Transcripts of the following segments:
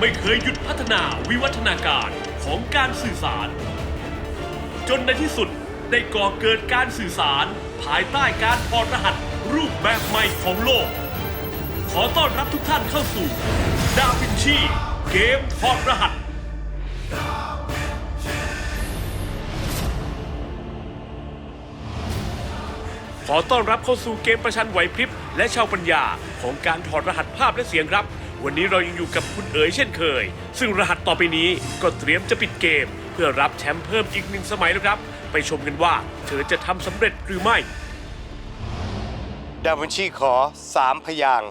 ไม่เคยหยุดพัฒนาวิวัฒนาการของการสื่อสาร จนในที่สุดได้ก่อเกิดการสื่อสาร ภายใต้การถอดรหัสรูปแบบใหม่ของโลก ขอต้อนรับทุกท่านเข้าสู่ ดาวินชีเกมถอดรหัสขอต้อนรับเข้าสู่เกมประชันไหวพริบ และชาวปัญญาของการถอดรหัสภาพและเสียงครับ วันนี้เรายังอยู่กับคุณเอ๋ยเช่นเคย ซึ่งรหัสต่อไปนี้ก็เตรียมจะปิดเกม เพื่อรับแชมป์เพิ่มอีกหนึ่งสมัยแล้วครับ ไปชมกันว่า เธอจะทำสำเร็จหรือไม่ ดาวินชีขอสามพยางค์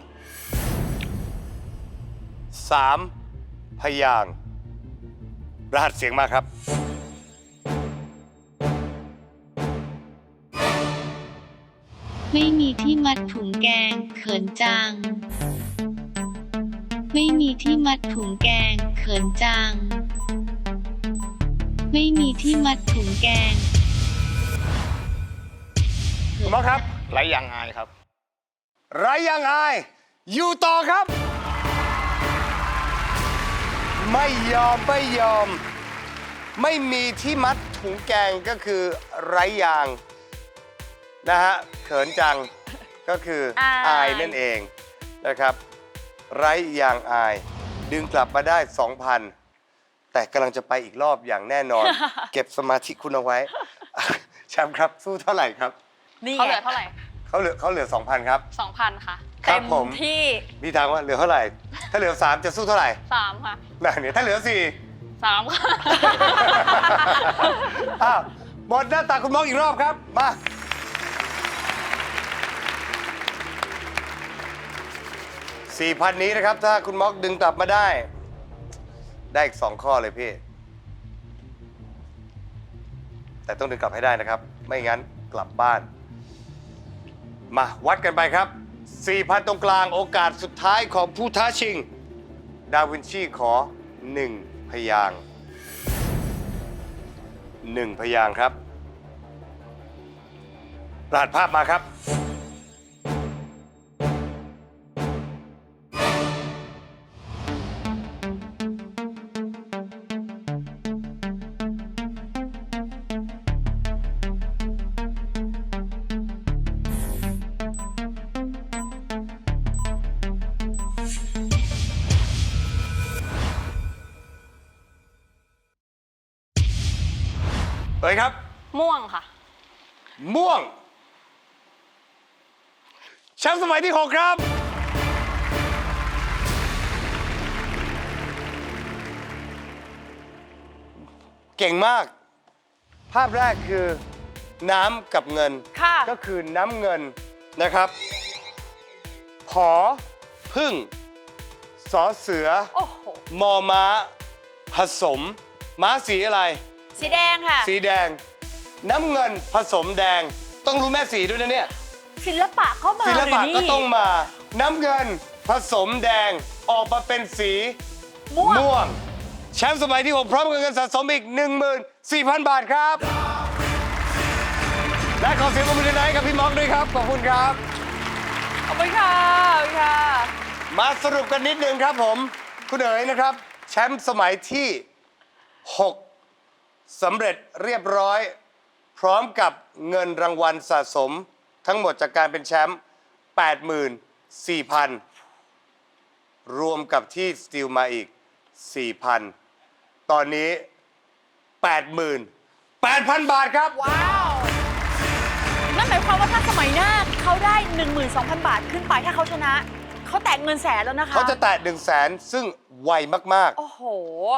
สามพยางค์รหัสเสียงมาครับ ไม่มีที่มัดถุงแกง เขินจัง ไม่มีที่มัดถุงแกง เขินจัง ไม่มีที่มัดถุงแกงคุณหมอครับไรยังอายครับ ไรยังไงอยู่ต่อครับ ไม่ยอมไม่ยอม ไม่มีที่มัดถุงแกงก็คือไรยาง นะฮะเขินจังก็คืออาย อายนั่นเองนะครับ ไรยางอาย ดึงกลับมาได้ 2,000 แต่กำลังจะไปอีกรอบอย่างแน่นอน เก็บสมาธิคุณเอาไว้ แชมป์ครับสู้เท่าไหร่ครับ นี่เขาเหลือเท่าไหร่เขาเหลือเขาเหลือ 2,000 ครับ สองพันค่ะครัเต็บมผม ที่มีทางว่าเหลือเท่าไหร่ ถ้าเหลือ 3 จะสู้เท่าไหร่สามค่ะนั่นเนี่ยถ้าเหลือ4สามค่ะอ้าวหมดหน้าตาคุณมองอีกรอบครับ มา สี่พันนี้นะครับ ถ้าคุณม็อกดึงกลับมาได้ ได้อีกสองข้อเลยพี่ แต่ต้องดึงกลับให้ได้นะครับ ไม่งั้นกลับบ้าน มาวัดกันไปครับ 4,000 ตรงกลางโอกาสสุดท้ายของผู้ท้าชิง ดาวินชีขอ 1 พยางค์หนึ่งพยางค์ครับรหัสภาพมาครับ อ้ยครับ ม่วงค่ะ ม่วง แชมป์สมัยที่ 6 ครับ เก่งมาก ภาพแรกคือน้ำกับเงิน ค่ะ ก็คือน้ำเงินนะครับผอพึ่ง สอเสือ โอ้โห มอม้า ผสม ม้าสีอะไร สีแดงค่ะ สีแดง น้ำเงินผสมแดง ต้องรู้แม่สีด้วยนะเนี่ย ศิลปะเข้ามาศิลปะหรืก็นี่ต้องมา น้ำเงินผสมแดงออกมาเป็นสีม่วงม่วง แชมป์สมัยที่ 6 พร้อมกับเงินสะสมอีก 14,000 บาทครับ และขอเสียงปรบมือในกับพี่ม็อกด้วยครับ ขอบคุณครับ ขอบคุณค่ะขอบคุณค่ะ มาสรุปกันนิดนึงครับผม คุณเอ๋ยนะครับ แชมป์สมัยที่ 6 สำเร็จเรียบร้อย พร้อมกับเงินรางวัลสะสม ทั้งหมดจากการเป็นแชมป์84,000 รวมกับที่สติลมาอีก 4,000 ตอนนี้88,000 บาทครับ ว้าว นั่นหมายความว่าถ้าสมัยหน้าเขาได้ 12,000 บาทขึ้นไปถ้าเขาชนะ เขาแตะเงินแสนแล้วนะคะ เขาจะแตะ1 0 0 0 0แสนซึ่งไวมาก โอ้โห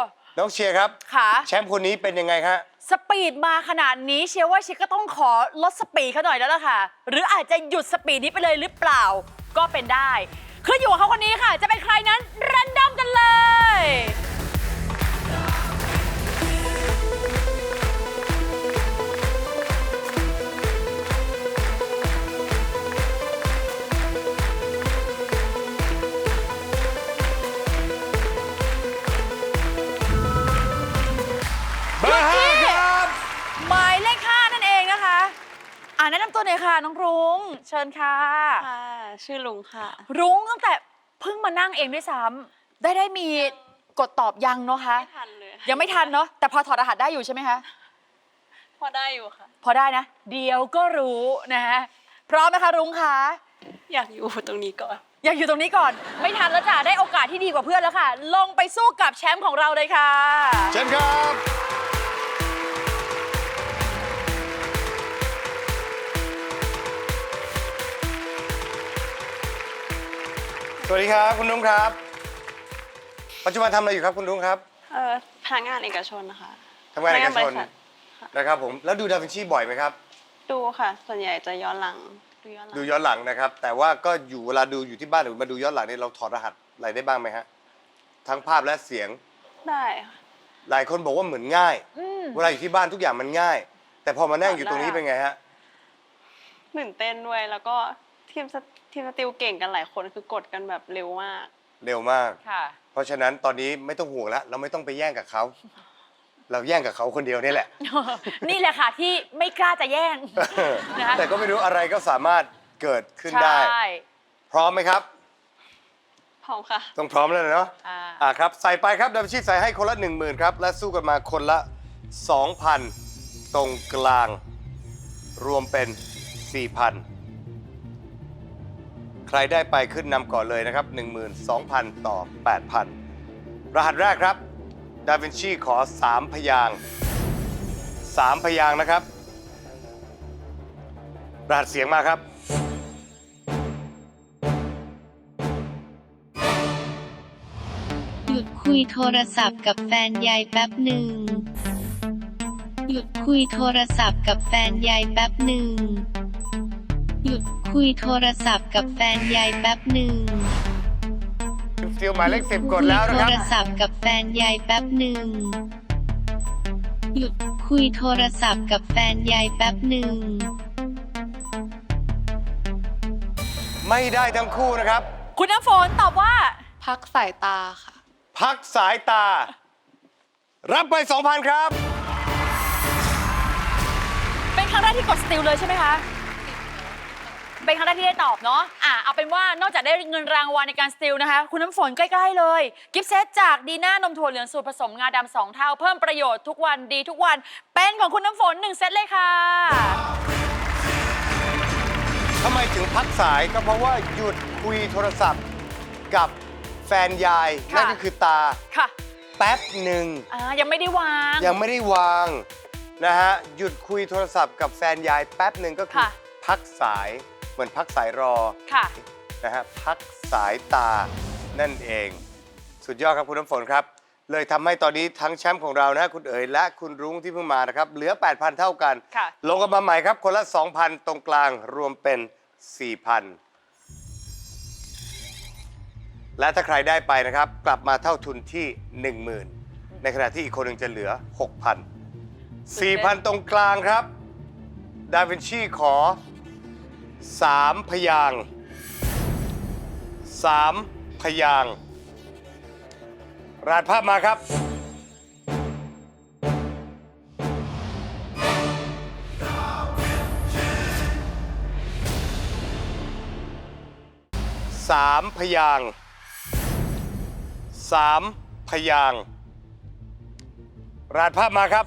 ๆ น้องเชียร์ครับค่ะ แชมป์คนนี้เป็นยังไงฮะสปีดมาขนาดนี้เชียร์ว่าเชียร์ก็ต้องขอลดสปีดเขาหน่อยแล้วล่ะค่ะ หรืออาจจะหยุดสปีดนี้ไปเลยหรือเปล่าก็เป็นได้ขึ้นอยู่กับเขาคนนี้ค่ะ จะเป็นใครนั้นรันดอมกันเลย ชิญค่ะ ค่ะ ชื่อลุงค่ะ รุ้งตั้งแต่เพิ่งมานั่งเองด้วยซ้ำได้ได้มีกดตอบยังเนาะคะ ไม่ทันเลยค่ะยังไม่ทันเนาะแต่พอถอดรหัสได้อยู่ใช่ไหมคะ พอได้อยู่ค่ะ พอได้นะ เดี๋ยวก็รู้นะฮะพร้อมไหมคะรุ้งคะ อยากอยู่ตรงนี้ก่อน อยากอยู่ตรงนี้ก่อน ไม่ทันแล้วจ้ะได้โอกาสที่ดีกว่าเพื่อนแล้วค่ะ ลงไปสู้กับแชมป์ของเราเลยค่ะ เชิญครับ สวัสดีครับ คุณนุ้งครับ ปัจจุบันทำอะไรอยู่ครับคุณนุ้งครับเอ่อพนักงานเอกชนนะคะทำงานเอกชนพนักงานบริษัทนะครับผมแล้วดูดาวินชีบ่อยไหมครับ ดูค่ะ ส่วนใหญ่จะย้อนหลังดูย้อนหลังดูย้อนหลังนะครับ แต่ว่าก็อยู่เวลาดูอยู่ที่บ้านหรือมาดูย้อนหลังเนี่ยเราถอดรหัสอะไรได้บ้างไหมฮะทั้งภาพและเสียง ได้ค่ะ หลายคนบอกว่าเหมือนง่ายอืมเวลาอยู่ที่บ้านทุกอย่างมันง่าย แต่พอมานั่งอยู่ตรงนี้ได้เป็นไงฮะ ตื่นเต้นด้วยแล้วก็ ทีมสทีมสติลเก่งกันหลายคนคือกดกันแบบเร็วมาก เร็วมาก ค่ะ เพราะฉะนั้นตอนนี้ไม่ต้องห่วงแล้วเราไม่ต้องไปแย่งกับเขา เราแย่งกับเขาคนเดียวนี่แหละ นี่แหละค่ะที่ไม่กล้าจะแย่ง นะคะ แต่ก็ไม่รู้อะไรก็สามารถเกิดขึ้นได้ ใช่พร้อมไหมครับ พร้อมค่ะ ต้องพร้อมแล้วเนาะ อ่า อ่าครับ ใส่ไปครับดับชีใส่ให้คนละ 1 0,000ครับ และสู้กันมาคนละ 2,000 ตรงกลาง รวมเป็น 4,000 ใครได้ไปขึ้นนำก่อนเลยนะครับ 12,000 ต่อ 8,000 รหัสแรกครับ ดาวินชีขอ 3 พยาง 3 พยางนะครับ รหัสเสียงมาครับ หยุดคุยโทรศัพท์กับแฟนยายแป๊บหนึ่ง หยุดคุยโทรศัพท์กับแฟนยายแป๊บหนึ่ง หยุด คุยโทรศัพท์กับแฟนยายแป๊บหนึ่งฟิลหมายเลขสิบกดแล้วนะครัคุยบโทรศัพท์กับแฟนยายแป๊บหนึ่งหยุดคุยโทรศัพท์กับแฟนยายแป๊บหนึ่งไม่ได้ทั้งคู่นะครับ คุณน้ำฝนตอบว่า พักสายตาค่ะ พักสายตา รับไป 2,000 ครับ เป็นครั้งแรกที่กดสติลเลยใช่ไหมคะ เป็นครั้งแรกที่ได้ตอบเนาะอะเอาเป็นว่านอกจากได้เงินรางวัลในการสติลนะคะ คุณน้ำฝนใกล้ๆเลย กิฟต์เซตจากดีน่านมถั่วเหลืองสูตรผสมงาดำสองเท่า เพิ่มประโยชน์ทุกวันดีทุกวัน เป็นของคุณน้ำฝนหนึ่งเซตเลยค่ะ ทำไมถึงพักสายก็เพราะว่าหยุดคุยโทรศัพท์กับแฟนยายค่ะ นั่นก็คือตา ค่ะแป๊บหนึ่ง อ่ายังไม่ได้วาง ยังไม่ได้วางนะฮะหยุดคุยโทรศัพท์กับแฟนยายแป๊บหนึ่งก็คือค่ะ พักสายเห มือนพักสายรอค่ะ นะฮะพักสายตานั่นเอง สุดยอดครับคุณน้ำฝนครับ เลยทำให้ตอนนี้ทั้งแชมป์ของเรานะฮะคุณเอ๋ยและคุณรุ้งที่เพิ่งมานะครับ เหลือ 8,000 เท่ากัน ค่ะ ลงกันมาใหม่ครับ คนละ 2,000 ตรงกลางรวมเป็น 4,000 และถ้าใครได้ไปนะครับ กลับมาเท่าทุนที่ 10,000 ในขณะที่อีกคนหนึ่งจะเหลือ 6,000 4,000 ตรงกลางครับ ดาวินชีขอ 3พยางค์3พยางค์รหัสภาพมาครับ สามพยางค์สามพยางค์รหัสภาพมาครับ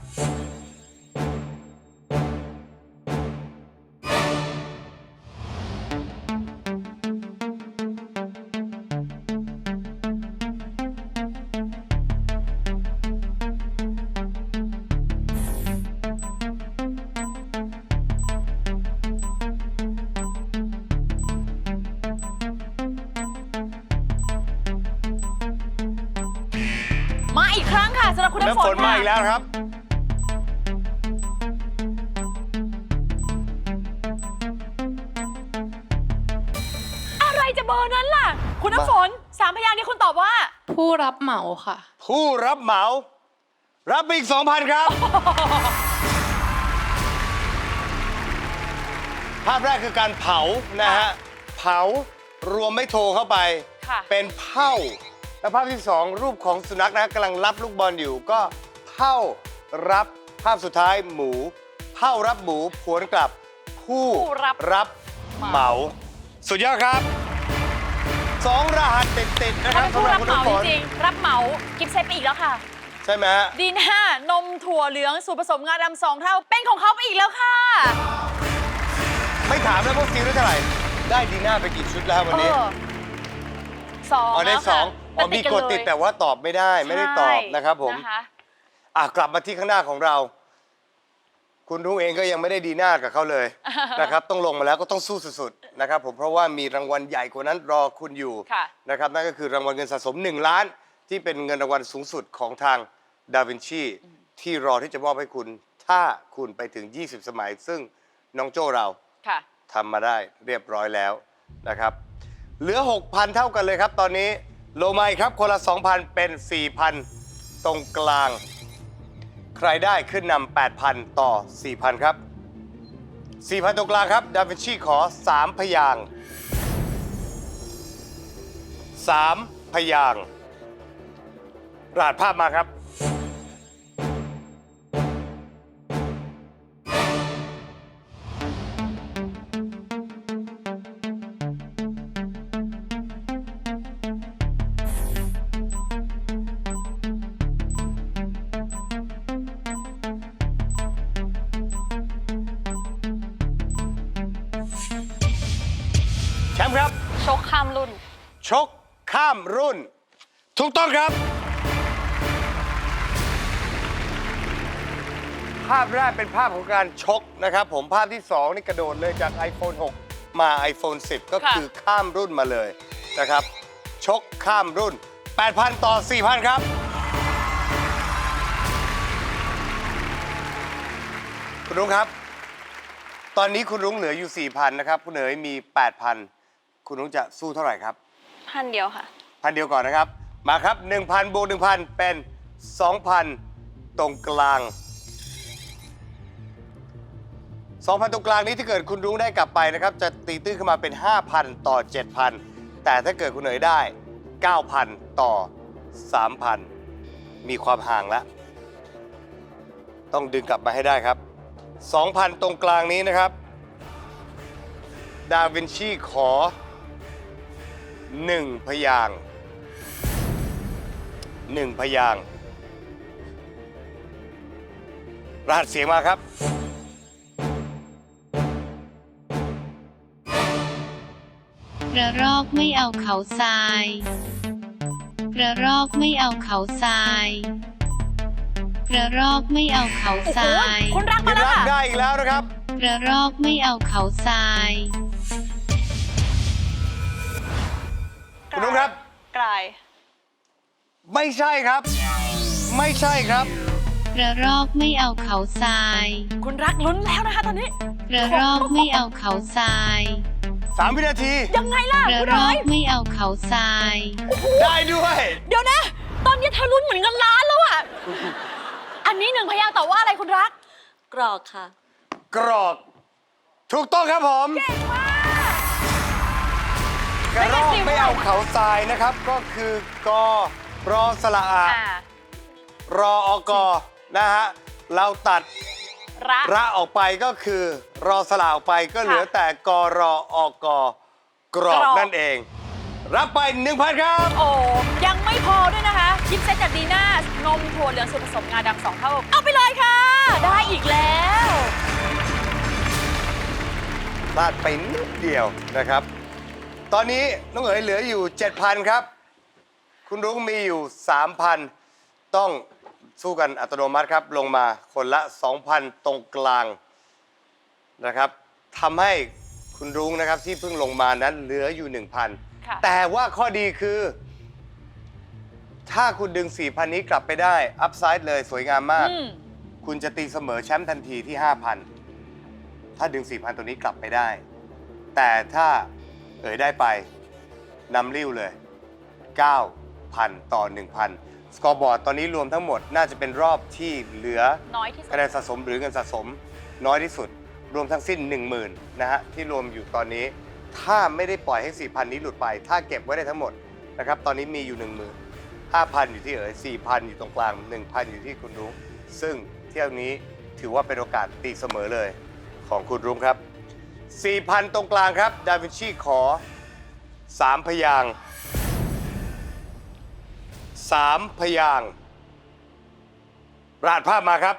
น้ำฝนน้ำฝนมาค่ะอีกแล้วครับ อะไรจะเบอร์นั้นล่ะ คุณน้ำฝนสามพยางค์ที่คุณตอบว่า ผู้รับเหมาค่ะ ผู้รับเหมา รับไปอีก 2,000 ครับ ภาพแรกคือการเผานะฮะ เผารวมไม่โทรเข้าไป ค่ะ เป็นเผ่า และภาพที่ 2 รูปของสุนัขนะกำลังรับลูกบอลอยู่ก็เผ่ารับภาพสุดท้ายหมูเผ่ารับหมูผวนกลับผผู้ผู้รับรับเหมา สุดยอดครับสองรหัสติดๆนะคถ้ารับเป็นผู้รับคุณเหมาน้ำฝจนริงๆ รับเหมากิฟต์เซตไปอีกแล้วค่ะ ใช่ไหมฮะ ดีน่านมถั่วเหลืองสูตรผสมงาดำสองเท่า เป็นของเขาไปอีกแล้วค่ะ ไม่ถามแล้วพวกซิลได้เท่าไหร่ ได้ดีน่าไปกี่ชุดแล้ววันนี้เออสองอ๋อได้แล้วสค่ะอง อ๋อมีกดติดแต่ว่าตอบไม่ได้ไม่ได้ตอบนะครับผมนะคะอะกลับมาที่ข้างหน้าของเรา คุณรุ้งเองก็ยังไม่ได้ดีหน้ากับเขาเลยนะครับ ต้องลงมาแล้วก็ต้องสู้สุดๆนะครับ ผมเพราะว่ามีรางวัลใหญ่กว่านั้นรอคุณอยู่ค่ะนะครับนั่นก็คือรางวัลเงินสะสม 1 ล้าน ที่เป็นเงินรางวัลสูงสุดของทางดาวินชีที่รอที่จะมอบให้คุณ ถ้าคุณไปถึง 20 สมัย ซึ่งน้องโจ้เราค่ะทำมาได้เรียบร้อยแล้วนะครับ เหลือ 6,000 เท่ากันเลยครับตอนนี้ โลไมครับ คนละ 2,000 เป็น 4,000 ตรงกลาง ใครได้ขึ้นนำ8,000 ต่อ 4,000 ครับ 4,000 ตรงกลางครับ ดาวินชีขอ 3 พยาง 3 พยางรหัสภาพมาครับ ถูกต้องครับ ภาพแรกเป็นภาพของการชกนะครับผมภาพที่ 2 นี่กระโดดเลยจาก iPhone 6 มา iPhone 10 ก็ค่ะคือข้ามรุ่นมาเลยนะครับ ชกข้ามรุ่น 8,000 ต่อ 4,000 ครับ คุณรุ้งครับ ตอนนี้คุณรุ้งเหลืออยู่ 4,000 นะครับ คุณเอ๋ยมี 8,000 คุณรุ้งจะสู้เท่าไหร่ครับ พันเดียวค่ะ พันเดียวก่อนนะครับ มาครับ 1,000บวก1,000 เป็น 2,000 ตรงกลาง 2,000 ตรงกลางนี้ถ้าเกิดคุณรุ้งได้กลับไปนะครับ จะตีตื้นขึ้นมาเป็น 5,000 ต่อ 7,000 แต่ถ้าเกิดคุณเหนยได้ 9,000 ต่อ 3,000 มีความห่างแล้ว ต้องดึงกลับมาให้ได้ครับ 2,000 ตรงกลางนี้นะครับ ดาวินชีขอหนึ่งพยางค์ หนึ่งพยางค์รหัสเสียงมาครับ กระรอกไม่เอาเขาทราย กระรอกไม่เอาเขาทราย กระรอกไม่เอาเขาโอ้ทโหรายคนรักยิมานแล้วรักค่ะได้อีกแล้วนะครับ กระรอกไม่เอาเขาทราย คุณนุ้งครับ กลาย ไม่ใช่ครับ ไม่ใช่ครับ กระรอกไม่เอาเขาทราย คุณรักลุ้นแล้วนะคะตอนนี้ กระรอกไม่เอาเขาทราย3วินาที ยังไงล่ะกระคุณรเอ๋อกยไม่เอาเขาทราย ได้ด้วย เดี๋ยวนะ ตอนนี้เธอลุ้นเหมือนเงินล้านแล้วอะ อันนี้หนึ่งพยางค์แต่ว่าอะไรคุณรัก กรอกค่ะ กรอก ถูกต้องครับผมเก่งมากกระรอกไม่ไม่ได้สิเอาเขาทรายนะครับ ก็คือก รอสละอาอ่ารออกนะฮะ เราตัดระ ระออกไปก็คือ รอสลาออกไปก็เหลือแต่กรออกกรอกกรรออกกนั่นเอง รับไป1,000ครับ โอ้ยังไม่พอด้วยนะคะกิฟต์เซตจากดีน่านมถั่วเหลืองสูตรผสมงาดำสองเท่า เอาไปเลยค่ะ ได้อีกแล้ว พลาดไปนิดเดียวนะครับ ตอนนี้น้องเอ๋ยเหลืออยู่ 7,000 ครับ คุณรุ้งมีอยู่ 3,000 ต้องสู้กันอัตโนมัติครับลงมาคนละ 2,000 ตรงกลางนะครับทำให้คุณรุ้งนะครับที่เพิ่งลงมานั้นเหลืออยู่ ค่ะ 1,000 แต่ว่าข้อดีคือ ถ้าคุณดึง 4,000 นี้กลับไปได้อัพไซด์เลยสวยงามมาก อืมคุณจะตีเสมอแชมป์ทันทีที่ 5,000 ถ้าดึง 4,000 ตัวนี้กลับไปได้ แต่ถ้าเอ๋ยได้ไปนำริ้วเลย 9,000 ต่อ 1,000 สกอร์บอร์ดตอนนี้รวมทั้งหมดน่าจะเป็นรอบที่เหลือน้อยที่สุดคะแนนสะสมหรือเงินสะสมน้อยที่สุด รวมทั้งสิ้น 10,000นะฮะที่รวมอยู่ตอนนี้ ถ้าไม่ได้ปล่อยให้ 4,000 นี้หลุดไป ถ้าเก็บไว้ได้ทั้งหมดนะครับตอนนี้มีอยู่ 10,000 5,000 อยู่ที่เอ๋ย4,000 อยู่ตรงกลาง 1,000 อยู่ที่คุณรุ้งซึ่งเที่ยวนี้ถือว่าเป็นโอกาสตีเสมอเลยของคุณรุ้งครับ 4,000 ตรงกลางครับ ดาวินชีขอ 3 พยางค์ 3พยางค์รหัสภาพมาครับ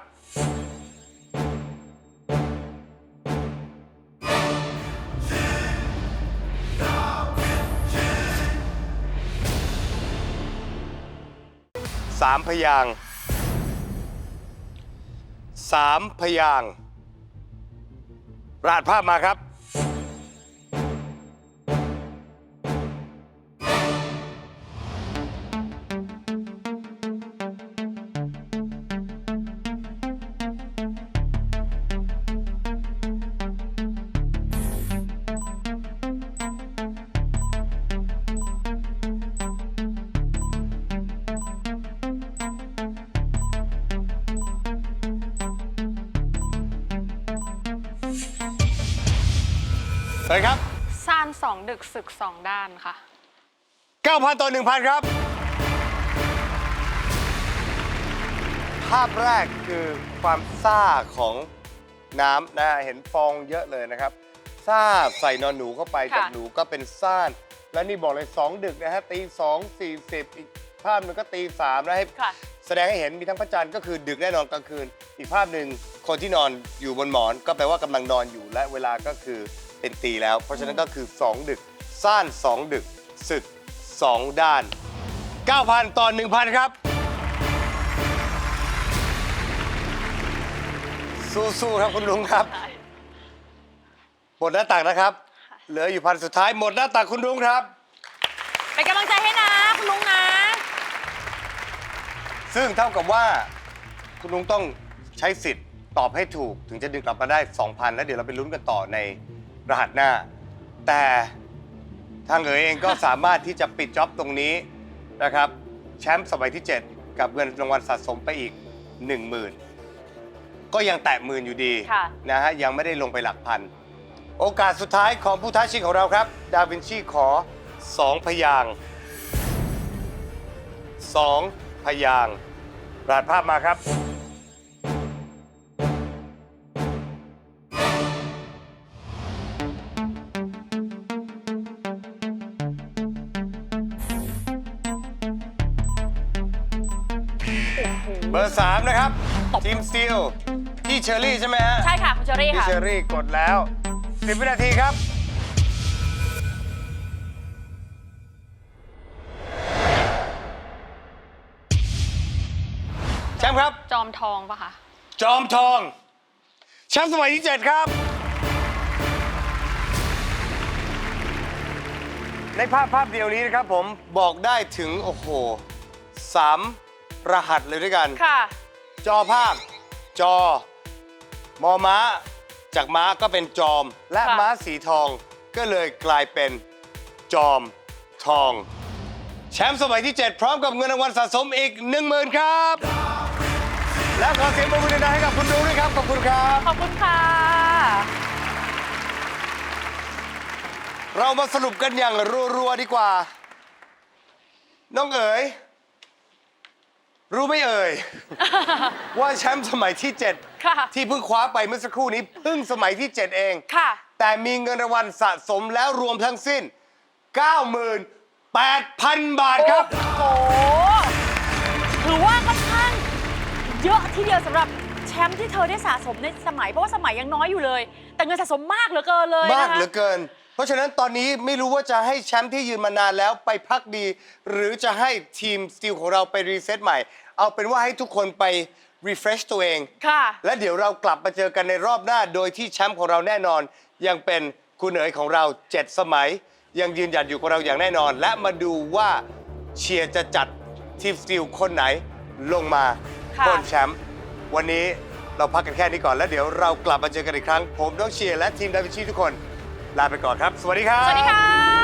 สามพยางค์สามพยางค์รหัสภาพมาครับ ศึกสองด้านค่ะ 9,000 ต่อ 1,000 ครับ ภาพแรกคือความซ่าของน้ำนะฮะเห็นฟองเยอะเลยนะครับซ่าใส่นอนหนูเข้าไปค่ะ จากหนูก็เป็นซ่าน แล้วนี่บอกเลย2ดึกนะฮะตี2 40อีกภาพหนึงก็ตี3นะให้ ค่ะ แสดงให้เห็นมีทั้งพระจันทร์ก็คือดึกแน่นอนกลางคืน อีกภาพหนึ่งคนที่นอนอยู่บนหมอน ก็แปลว่ากำลังนอนอยู่และเวลาก็คือเป็นตีแล้ว เพราะฉะนั้นก็คือ2ดึก ซ่าน2ดึกศึก2ด้าน 9,000 ต่อ 1,000 ครับ สู้ๆครับคุณลุงครับ หมดหน้าตักนะครับ เหลืออยู่พันสุดท้ายหมดหน้าตักคุณลุงครับ เป็นกำลังใจให้นะ คุณลุงนะ ซึ่งเท่ากับว่าคุณลุงต้องใช้สิทธิ์ตอบให้ถูกถึงจะดึงกลับมาได้ 2,000 แล้วเดี๋ยวเราไปลุ้นกันต่อในรหัสหน้า แต่ ทางเอ๋ยเองก็สามารถที่จะปิดจ็อบตรงนี้นะครับ แชมป์สมัยที่ 7 กับเงินรางวัลสะสมไปอีก 10,000 ก็ยังแตะหมื่นอยู่ดีค่ะ นะฮะยังไม่ได้ลงไปหลักพัน โอกาสสุดท้ายของผู้ท้าชิงของเราครับ ดาวินชีขอ 2 พยางค์2พยางค์รหัสภาพมาครับเบ นะครับทีมสตีลพี่เชอรี่ใช่ไหมฮะใช่ค่ะคุณเชอรี่พี่ค่ะ เชอรี่กดแล้ว 10 วินาทีครับ แชมป์ครับ จอมทองปะคะ จอมทอง แชมป์สมัยที่ 7 ครับ ในภาพภาพเดียวนี้นะครับผมบอกได้ถึง โอ้โหสามรหัสเลยด้วยกัน ค่ะ จอภาพ จอ มอม้า จากม้าก็เป็นจอม และค่ะ ม้าสีทองก็เลยกลายเป็นจอมทอง แชมป์สมัยที่ 7 พร้อมกับเงินรางวัลสะสมอีก 10,000 ครับ และขอเสียงปรบมือดังๆให้กับคุณดูด้วยครับ ขอบคุณครับ ขอบคุณค่ะ เรามาสรุปกันอย่างรัวๆดีกว่า น้องเอ๋ย รู้ไหมเอ่ย ว่าแชมป์สมัยที่7ค่ะที่เพิ่งคว้าไปเมื่อสักครู่นี้เพิ่งสมัยที่ 7 เองค่ะ แต่มีเงินรางวัลสะสมแล้วรวมทั้งสิ้น 98,000 บาทครับ โอ้โหถือว่าค่อนข้างเยอะทีเดียวสำหรับแชมป์ที่เธอได้สะสมในสมัย เพราะว่าสมัยยังน้อยอยู่เลย แต่เงินสะสมมากเหลือเกินเลยมากนะคะเหลือเกิน เพราะฉะนั้นตอนนี้ไม่รู้ว่าจะให้แชมป์ที่ยืนมานานแล้วไปพักดี หรือจะให้ทีมสตีลของเราไปรีเซ็ตใหม่ เอาเป็นว่าให้ทุกคนไป refresh ตัวเอง ค่ะ และเดี๋ยวเรากลับมาเจอกันในรอบหน้า โดยที่แชมป์ของเราแน่นอน ยังเป็นคุณเอ๋ยของเรา 7 สมัย ยังยืนหยัดอยู่กับเราอย่างแน่นอน และมาดูว่าเชียร์จะจัดทีมสตีลคนไหนลงมาค่ะปล้นแชมป์วันนี้เราพักกันแค่นี้ก่อนแล้วเดี๋ยวเรากลับมาเจอกันอีกครั้ง ผมน้องเชียร์และทีมดาวินชีทุกคน ลาไปก่อนครับ สวัสดีครับ สวัสดีค่ะ